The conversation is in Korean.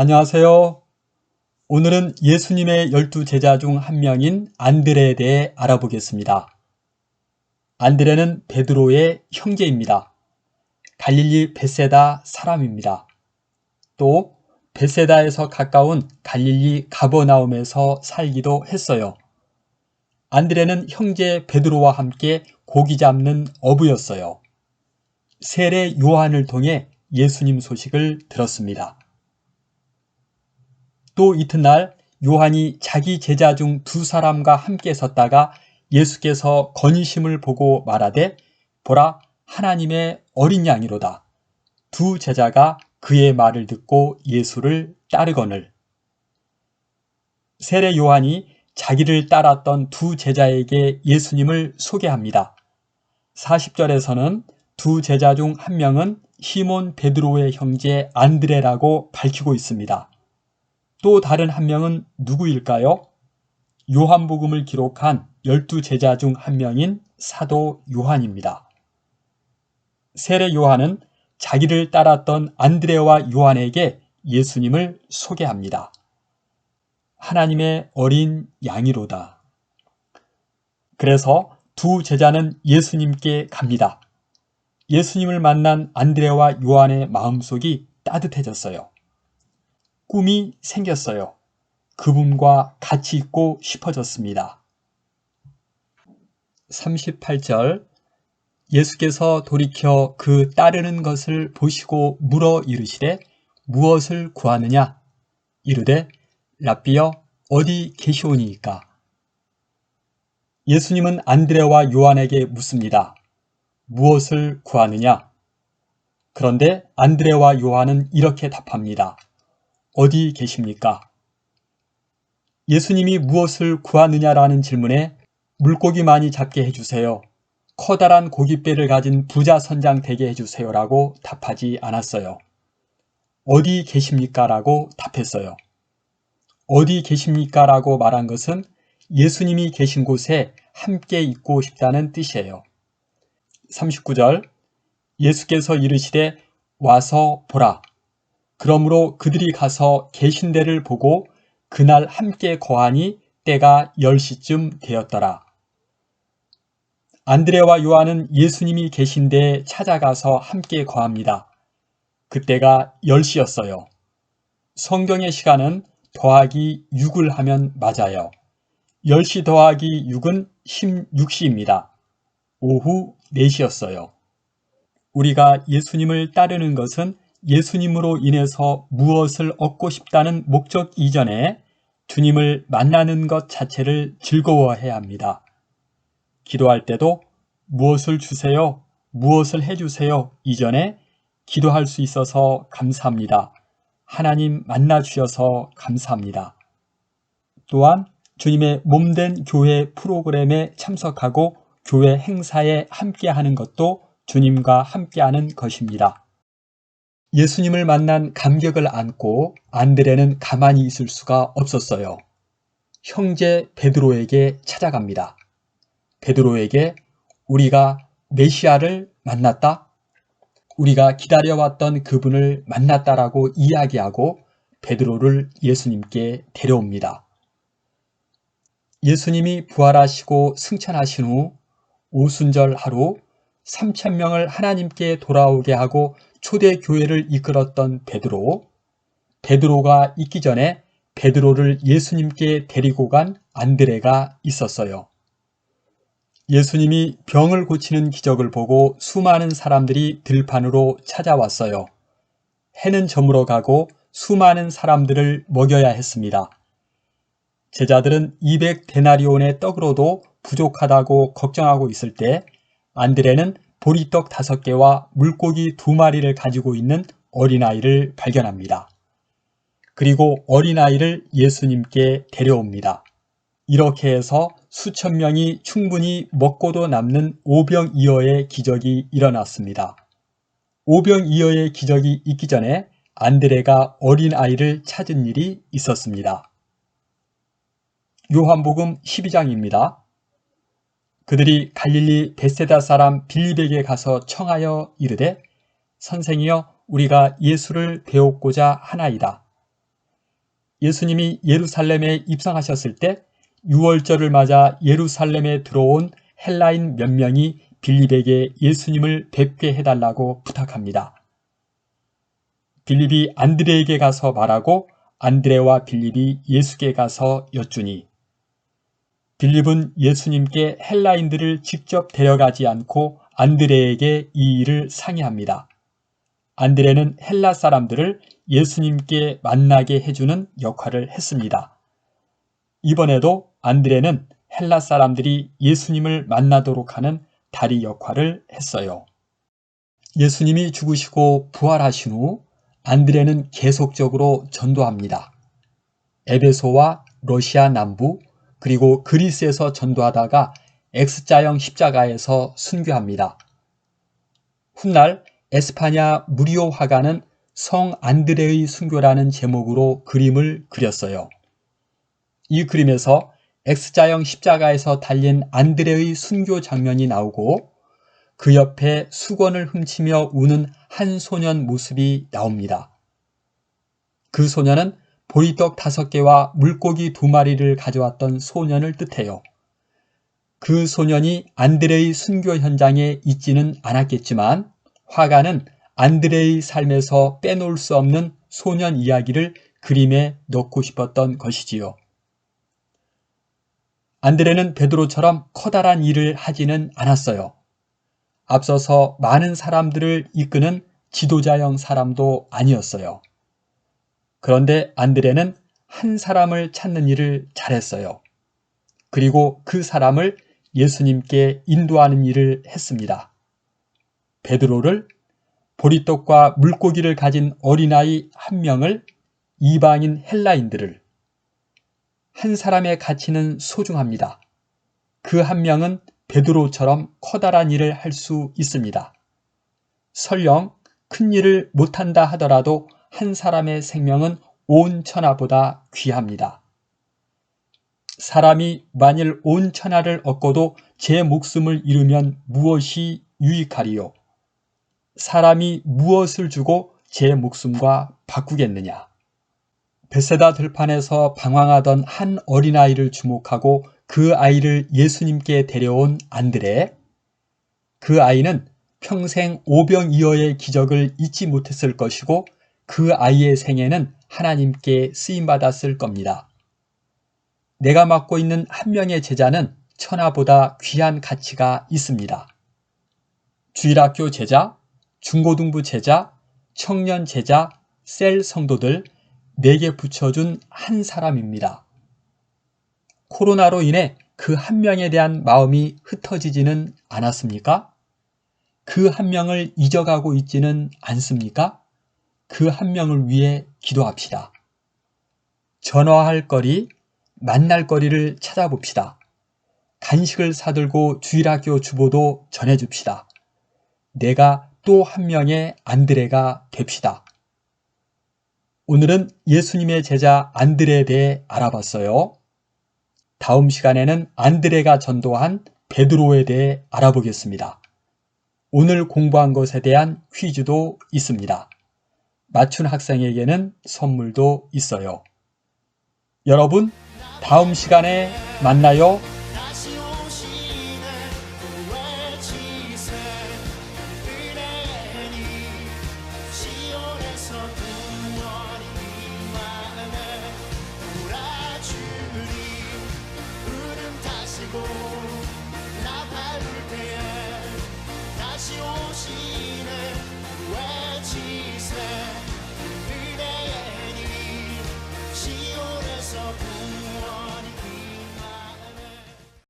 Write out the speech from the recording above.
안녕하세요. 오늘은 예수님의 열두 제자 중 한 명인 안드레에 대해 알아보겠습니다. 안드레는 베드로의 형제입니다. 갈릴리 베세다 사람입니다. 또 베세다에서 가까운 갈릴리 가버나움에서 살기도 했어요. 안드레는 형제 베드로와 함께 고기 잡는 어부였어요. 세례 요한을 통해 예수님 소식을 들었습니다. 또 이튿날 요한이 자기 제자 중 두 사람과 함께 섰다가 예수께서 건의심을 보고 말하되 보라 하나님의 어린 양이로다. 두 제자가 그의 말을 듣고 예수를 따르거늘. 세례 요한이 자기를 따랐던 두 제자에게 예수님을 소개합니다. 40절에서는 두 제자 중 한 명은 시몬 베드로의 형제 안드레라고 밝히고 있습니다. 또 다른 한 명은 누구일까요? 요한복음을 기록한 열두 제자 중 한 명인 사도 요한입니다. 세례 요한은 자기를 따랐던 안드레와 요한에게 예수님을 소개합니다. 하나님의 어린 양이로다. 그래서 두 제자는 예수님께 갑니다. 예수님을 만난 안드레와 요한의 마음속이 따뜻해졌어요. 꿈이 생겼어요. 그분과 같이 있고 싶어졌습니다. 38절 예수께서 돌이켜 그 따르는 것을 보시고 물어 이르시되 무엇을 구하느냐? 이르되 라비여 어디 계시오니이까? 예수님은 안드레와 요한에게 묻습니다. 무엇을 구하느냐? 그런데 안드레와 요한은 이렇게 답합니다. 어디 계십니까? 예수님이 무엇을 구하느냐라는 질문에 물고기 많이 잡게 해주세요. 커다란 고깃배를 가진 부자 선장 되게 해주세요라고 답하지 않았어요. 어디 계십니까? 라고 답했어요. 어디 계십니까? 라고 말한 것은 예수님이 계신 곳에 함께 있고 싶다는 뜻이에요. 39절 예수께서 이르시되 와서 보라. 그러므로 그들이 가서 계신 데를 보고 그날 함께 거하니 때가 10시쯤 되었더라. 안드레와 요한은 예수님이 계신 데에 찾아가서 함께 거합니다. 그때가 10시였어요. 성경의 시간은 더하기 6을 하면 맞아요. 10시 더하기 6은 16시입니다. 오후 4시였어요. 우리가 예수님을 따르는 것은 예수님으로 인해서 무엇을 얻고 싶다는 목적 이전에 주님을 만나는 것 자체를 즐거워해야 합니다. 기도할 때도 무엇을 주세요, 무엇을 해주세요 이전에 기도할 수 있어서 감사합니다. 하나님 만나 주셔서 감사합니다. 또한 주님의 몸된 교회 프로그램에 참석하고 교회 행사에 함께하는 것도 주님과 함께하는 것입니다. 예수님을 만난 감격을 안고 안드레는 가만히 있을 수가 없었어요. 형제 베드로에게 찾아갑니다. 베드로에게 우리가 메시아를 만났다? 우리가 기다려왔던 그분을 만났다라고 이야기하고 베드로를 예수님께 데려옵니다. 예수님이 부활하시고 승천하신 후 오순절 하루 3천명을 하나님께 돌아오게 하고 초대 교회를 이끌었던 베드로, 베드로가 있기 전에 베드로를 예수님께 데리고 간 안드레가 있었어요. 예수님이 병을 고치는 기적을 보고 수많은 사람들이 들판으로 찾아왔어요. 해는 저물어 가고 수많은 사람들을 먹여야 했습니다. 제자들은 200 데나리온의 떡으로도 부족하다고 걱정하고 있을 때 안드레는 보리떡 다섯 개와 물고기 두 마리를 가지고 있는 어린아이를 발견합니다. 그리고 어린아이를 예수님께 데려옵니다. 이렇게 해서 수천 명이 충분히 먹고도 남는 오병이어의 기적이 일어났습니다. 오병이어의 기적이 있기 전에 안드레가 어린아이를 찾은 일이 있었습니다. 요한복음 12장입니다. 그들이 갈릴리 베세다 사람 빌립에게 가서 청하여 이르되 선생이여 우리가 예수를 배웠고자 하나이다. 예수님이 예루살렘에 입성하셨을 때 6월절을 맞아 예루살렘에 들어온 헬라인 몇 명이 빌립에게 예수님을 뵙게 해달라고 부탁합니다. 빌립이 안드레에게 가서 말하고 안드레와 빌립이 예수께 가서 여쭈니 빌립은 예수님께 헬라인들을 직접 데려가지 않고 안드레에게 이 일을 상의합니다. 안드레는 헬라 사람들을 예수님께 만나게 해주는 역할을 했습니다. 이번에도 안드레는 헬라 사람들이 예수님을 만나도록 하는 다리 역할을 했어요. 예수님이 죽으시고 부활하신 후 안드레는 계속적으로 전도합니다. 에베소와 러시아 남부 그리고 그리스에서 전도하다가 X자형 십자가에서 순교합니다. 훗날 에스파냐 무리오 화가는 성 안드레의 순교라는 제목으로 그림을 그렸어요. 이 그림에서 X자형 십자가에서 달린 안드레의 순교 장면이 나오고 그 옆에 수건을 훔치며 우는 한 소년 모습이 나옵니다. 그 소년은 보리떡 다섯 개와 물고기 두 마리를 가져왔던 소년을 뜻해요. 그 소년이 안드레의 순교 현장에 있지는 않았겠지만 화가는 안드레의 삶에서 빼놓을 수 없는 소년 이야기를 그림에 넣고 싶었던 것이지요. 안드레는 베드로처럼 커다란 일을 하지는 않았어요. 앞서서 많은 사람들을 이끄는 지도자형 사람도 아니었어요. 그런데 안드레는 한 사람을 찾는 일을 잘했어요. 그리고 그 사람을 예수님께 인도하는 일을 했습니다. 베드로를 보리떡과 물고기를 가진 어린아이 한 명을 이방인 헬라인들을 한 사람의 가치는 소중합니다. 그 한 명은 베드로처럼 커다란 일을 할 수 있습니다. 설령 큰 일을 못한다 하더라도 한 사람의 생명은 온 천하보다 귀합니다. 사람이 만일 온 천하를 얻고도 제 목숨을 잃으면 무엇이 유익하리요? 사람이 무엇을 주고 제 목숨과 바꾸겠느냐? 베세다 들판에서 방황하던 한 어린아이를 주목하고 그 아이를 예수님께 데려온 안드레. 그 아이는 평생 오병이어의 기적을 잊지 못했을 것이고 그 아이의 생애는 하나님께 쓰임받았을 겁니다. 내가 맡고 있는 한 명의 제자는 천하보다 귀한 가치가 있습니다. 주일학교 제자, 중고등부 제자, 청년 제자, 셀 성도들 내게 붙여준 한 사람입니다. 코로나로 인해 그 한 명에 대한 마음이 흩어지지는 않았습니까? 그 한 명을 잊어가고 있지는 않습니까? 그 한 명을 위해 기도합시다. 전화할 거리, 만날 거리를 찾아봅시다. 간식을 사들고 주일학교 주보도 전해줍시다. 내가 또 한 명의 안드레가 됩시다. 오늘은 예수님의 제자 안드레에 대해 알아봤어요. 다음 시간에는 안드레가 전도한 베드로에 대해 알아보겠습니다. 오늘 공부한 것에 대한 퀴즈도 있습니다. 맞춘 학생에게는 선물도 있어요. 여러분, 다음 시간에 만나요.